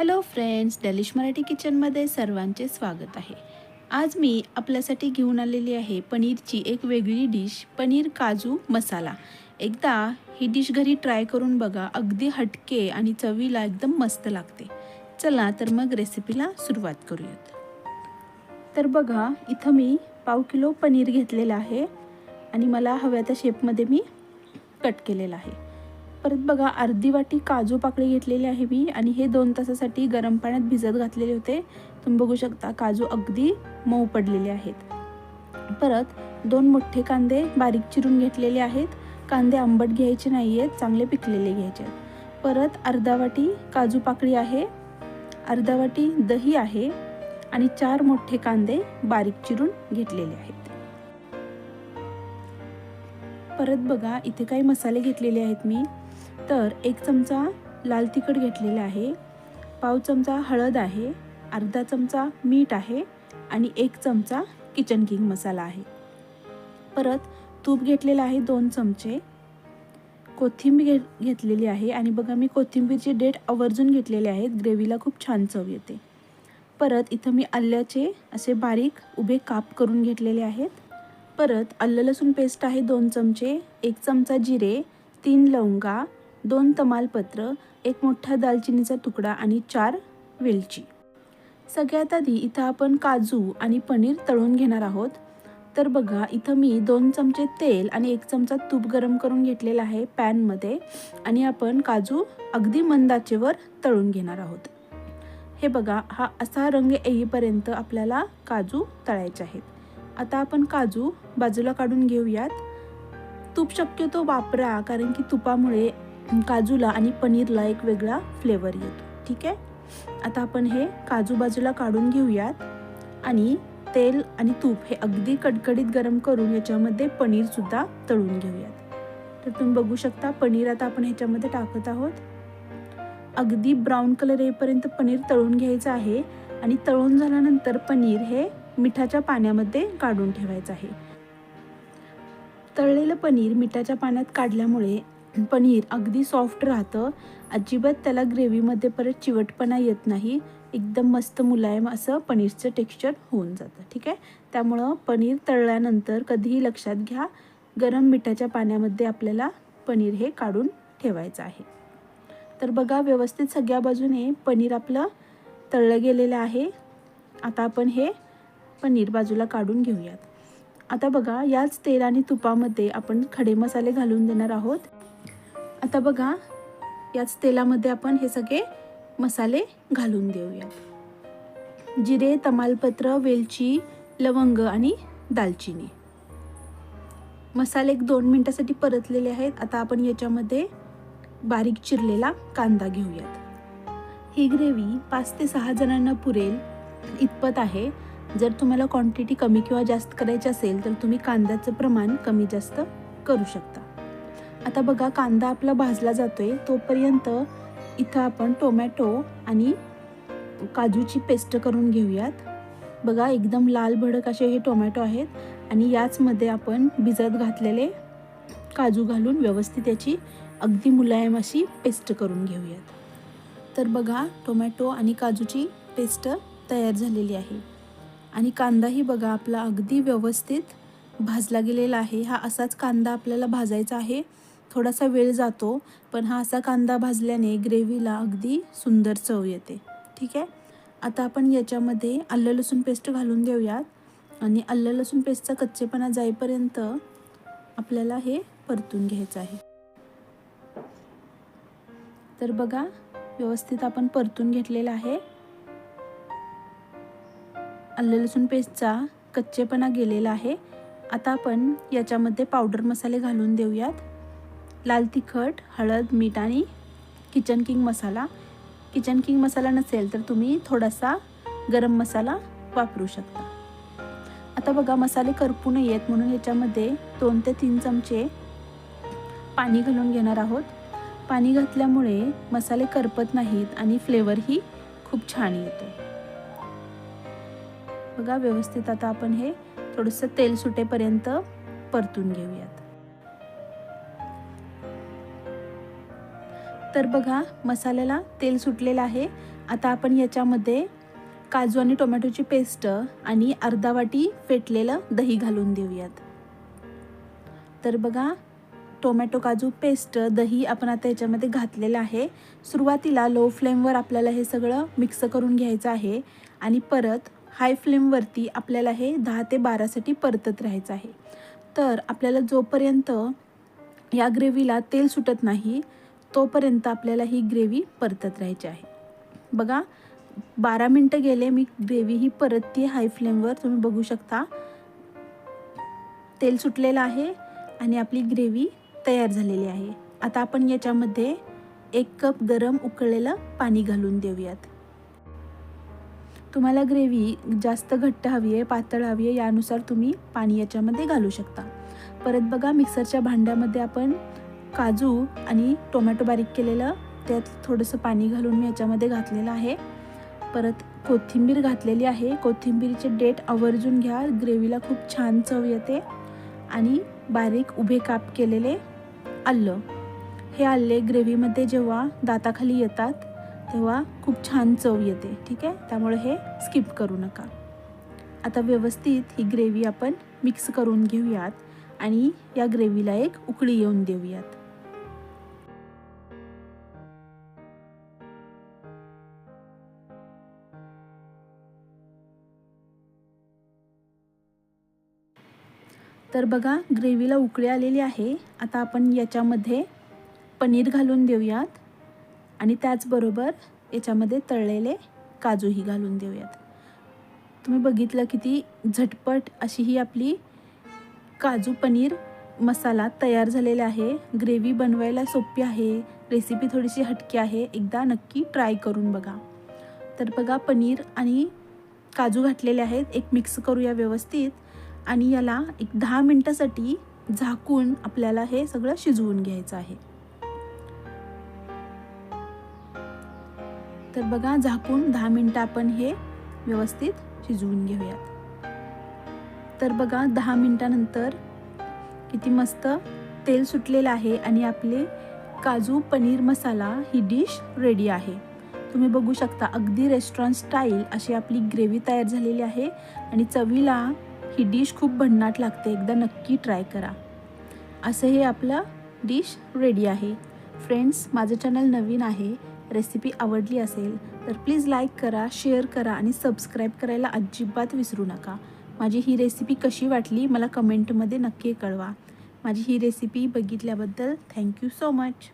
Hello friends डॅलिश Marathi किचनमध्ये सर्वांचे स्वागत आहे. आज मी आपल्यासाठी घेऊन आलेली आहे पनीरची एक वेगळी डिश पनीर काजू मसाला. एकदा ही डिश घरी ट्राय करून बघा अगदी हटके आणि चवीला एकदम मस्त लागते. चला तर मग रेसिपीला सुरुवात करूयात. तर बघा इथं मी पाव किलो पनीर घेतलेलं आहे आणि मला हव्या त्या शेपमध्ये मी कट केलेलं आहे. परत बघा अर्धी वाटी काजू पाकळी घेतलेली आहे मी आणि हे दोन तासासाठी गरम पाण्यात भिजत घातलेले होते. तुम्ही बघू शकता काजू अगदी मऊ पडलेले आहेत. परत दोन मोठे कांदे बारीक चिरून घेतलेले आहेत. कांदे आंबट घ्यायचे नाही आहेत चांगले पिकलेले घ्यायचे आहेत. परत अर्धा वाटी काजू पाकळी आहे. अर्धा वाटी दही आहे आणि चार मोठे कांदे बारीक चिरून घेतलेले आहेत. परत बघा इथे काही मसाले घेतलेले आहेत मी. तर एक चमचा लाल तिखट घेतलेला आहे. पाव चमचा हळद आहे. अर्धा चमचा मीठ आहे आणि एक चमचा किचन किंग मसाला आहे. परत तूप घेतलेलं आहे दोन चमचे. कोथिंबीर घे घेतलेली आहे आणि बघा मी कोथिंबीरचे डेट आवर्जून घेतलेले आहेत ग्रेव्हीला खूप छान चव येते. परत इथं मी आल्याचे असे बारीक उभे काप करून घेतलेले आहेत. परत आलं लसूण पेस्ट आहे दोन चमचे एक चमचा जिरे तीन लवंगा दोन तमालपत्र एक मोठा दालचिनीचा तुकडा आणि चार वेलची. सगळ्यात आधी इथं आपण काजू आणि पनीर तळून घेणार आहोत. तर बघा इथं मी दोन चमचे तेल आणि एक चमचा तूप गरम करून घेतलेला आहे पॅनमध्ये आणि आपण काजू अगदी मंदाचेवर तळून घेणार आहोत. हे बघा हा असा रंग येईपर्यंत आपल्याला काजू तळायचे आहेत. आता आपण काजू बाजूला काढून घेऊयात. तूप शक्यतो वापरा कारण की तुपामुळे काजूला आणि पनीरला एक वेगळा फ्लेवर येतो. ठीक आहे? आता आपण हे काजू बाजूला काढून घेऊयात. आणि तेल आणि तूप हे अगदी कडकडीत गरम करून याच्यामध्ये पनीरसुद्धा तळून घेऊयात. तर तुम्ही बघू शकता पनीर आता आपण ह्याच्यामध्ये टाकत आहोत. अगदी ब्राऊन कलर येईपर्यंत पनीर तळून घ्यायचं आहे. आणि तळून झाल्यानंतर पनीर हे मिठाच्या पाण्यामध्ये काढून ठेवायचं आहे. तळलेलं पनीर मिठाच्या पाण्यात काढल्यामुळे पनीर अगदी सॉफ्ट राहतं. अजिबात त्याला ग्रेव्हीमध्ये परत चिवटपणा येत नाही. एकदम मस्त मुलायम असं पनीरचं टेक्स्चर होऊन जातं. ठीक आहे? त्यामुळं पनीर तळल्यानंतर कधीही लक्षात घ्या गरम मिठाच्या पाण्यामध्ये आपल्याला पनीर हे काढून ठेवायचं आहे. तर बघा व्यवस्थित सगळ्या बाजूने पनीर आपलं तळलं गेलेलं आहे. आता आपण हे पनीर बाजूला काढून घेऊयात. आता बघा याच तेल आणि तुपामध्ये आपण खडे मसाले घालून देणार आहोत. आता बघा याच तेलामध्ये आपण हे सगळे मसाले घालून देऊयात जिरे तमालपत्र वेलची लवंग आणि दालचिनी. मसाले एक दोन मिनटासाठी परतलेले आहेत. आता आपण याच्यामध्ये बारीक चिरलेला कांदा घेऊयात. ही ग्रेव्ही पाच ते सहा जणांना पुरेल इतपत आहे. जर तुम्हाला क्वांटिटी कमी किंवा जास्त करायची असेल तर तुम्ही कांद्याचं प्रमाण कमी जास्त करू शकता. आता बघा कांदा आपला भाजला जातो आहे तोपर्यंत इथं आपण टोमॅटो आणि काजूची पेस्ट करून घेऊयात. बघा एकदम लाल भडक असे हे टोमॅटो आहेत. आणि याचमध्ये आपण भिजत घातलेले काजू घालून व्यवस्थित याची अगदी मुलायम अशी पेस्ट करून घेऊयात. तर बघा टोमॅटो आणि काजूची पेस्ट तयार झालेली आहे. आणि कांदाही बघा आपला अगदी व्यवस्थित भाजला गेलेला आहे. हा असाच कांदा आपल्याला भाजायचा आहे. थोडासा वेळ जातो पण हा असा कांदा भाजल्याने ग्रेव्हीला अगदी सुंदर चव येते. ठीक आहे? आता आपण याच्यामध्ये आलं लसूण पेस्ट घालून देऊयात. आणि आलं लसूण पेस्टचा कच्चेपणा जाईपर्यंत आपल्याला हे परतून घ्यायचं आहे. तर बघा व्यवस्थित आपण परतून घेतलेलं आहे. आलं लसूण पेस्टचा कच्चेपणा गेलेला आहे. आता आपण याच्यामध्ये पावडर मसाले घालून देऊयात. लाल तिखट हळद मीठ आणि kitchen king masala. Kitchen king masala नसेल तर तुम्ही थोडासा गरम मसाला वापरू शकता. आता बघा मसाले करपू नयेत म्हणून याच्यामध्ये दोन ते तीन चमचे पाणी घालून घेणार आहोत. पाणी घातल्यामुळे मसाले करपत नाहीत आणि फ्लेवरही खूप छान येतो. बघा व्यवस्थित आता आपण हे थोडंसं तेल सुटेपर्यंत परतून घेऊयात. तर बघा मसाल्याला तेल सुटलेलं आहे. आता आपण याच्यामध्ये काजू आणि टोमॅटोची पेस्ट आणि अर्धा वाटी फेटलेलं दही घालून देऊयात. तर बघा टोमॅटो काजू पेस्ट दही आपण आता याच्यामध्ये घातलेलं आहे. सुरुवातीला लो फ्लेमवर आपल्याला हे सगळं मिक्स करून घ्यायचं आहे आणि परत हाय फ्लेमवरती आपल्याला हे दहा ते बारासाठी परतत राहायचं आहे. तर आपल्याला जोपर्यंत या ग्रेव्हीला तेल सुटत नाही तोपर्यंत आपल्याला ही ग्रेव्ही परतत राहायची आहे. बघा बारा मिनटं गेले मी ग्रेव्ही ही परतती हाय फ्लेमवर तुम्ही बघू शकता. तेल सुटलेलं आहे आणि आपली ग्रेव्ही तयार झालेली आहे. आता आपण याच्यामध्ये एक कप गरम उकळलेलं पाणी घालून देऊयात. तुम्हाला ग्रेव्ही जास्त घट्ट हवी आहे पातळ हवी आहे यानुसार तुम्ही पाणी याच्यामध्ये घालू शकता. परत बघा मिक्सरच्या भांड्यामध्ये आपण काजू आणि टोमॅटो बारीक केलेलं त्यात थोडंसं पाणी घालून मी याच्यामध्ये घातलेलं आहे. परत कोथिंबीर घातलेली आहे. कोथिंबीरचे डेट आवर्जून घ्या ग्रेव्हीला खूप छान चव येते. आणि बारीक उभे काप केलेले आलं. हे आले ग्रेव्हीमध्ये जेव्हा दाताखाली येतात तेव्हा खूप छान चव येते. ठीक आहे? त्यामुळे हे स्किप करू नका. आता व्यवस्थित ही ग्रेव्ही आपण मिक्स करून घेऊयात आणि या ग्रेव्हीला एक उकळी येऊन देऊयात. तर बघा ग्रेव्हीला उकळी आलेली आहे. आता आपण याच्यामध्ये पनीर घालून देऊयात. आणि त्याचबरोबर याच्यामध्ये तळलेले काजूही घालून देऊयात. तुम्ही बघितलं किती झटपट अशी ही आपली काजू पनीर मसाला तयार झालेला आहे. ग्रेव्ही बनवायला सोपी आहे. रेसिपी थोडीशी हटकी आहे. एकदा नक्की ट्राय करून बघा. तर बघा पनीर आणि काजू घातलेले आहेत. एक मिक्स करूया व्यवस्थित. आणि याला एक दहा मिनटासाठी झाकून आपल्याला हे सगळं शिजवून घ्यायचं आहे. तर बघा झाकून दहा मिनटं आपण हे व्यवस्थित शिजवून घेऊयात. तर बघा दहा मिनटानंतर किती मस्त तेल सुटलेलं आहे आणि आपले काजू पनीर मसाला ही डिश रेडी आहे. तुम्ही बघू शकता अगदी रेस्टॉरंट स्टाईल अशी आपली ग्रेव्ही तयार झालेली आहे आणि चवीला ही डिश खूप भन्नाट लागते. एकदा नक्की ट्राय करा. असं हे आपलं डिश रेडी आहे. फ्रेंड्स माझं चॅनल नवीन आहे. रेसिपी आवडली असेल तर प्लीज लाईक करा शेअर करा आणि सबस्क्राईब करायला अजिबात विसरू नका. माझी ही रेसिपी कशी वाटली मला कमेंटमध्ये नक्की कळवा. माझी ही रेसिपी बघितल्याबद्दल थँक्यू सो मच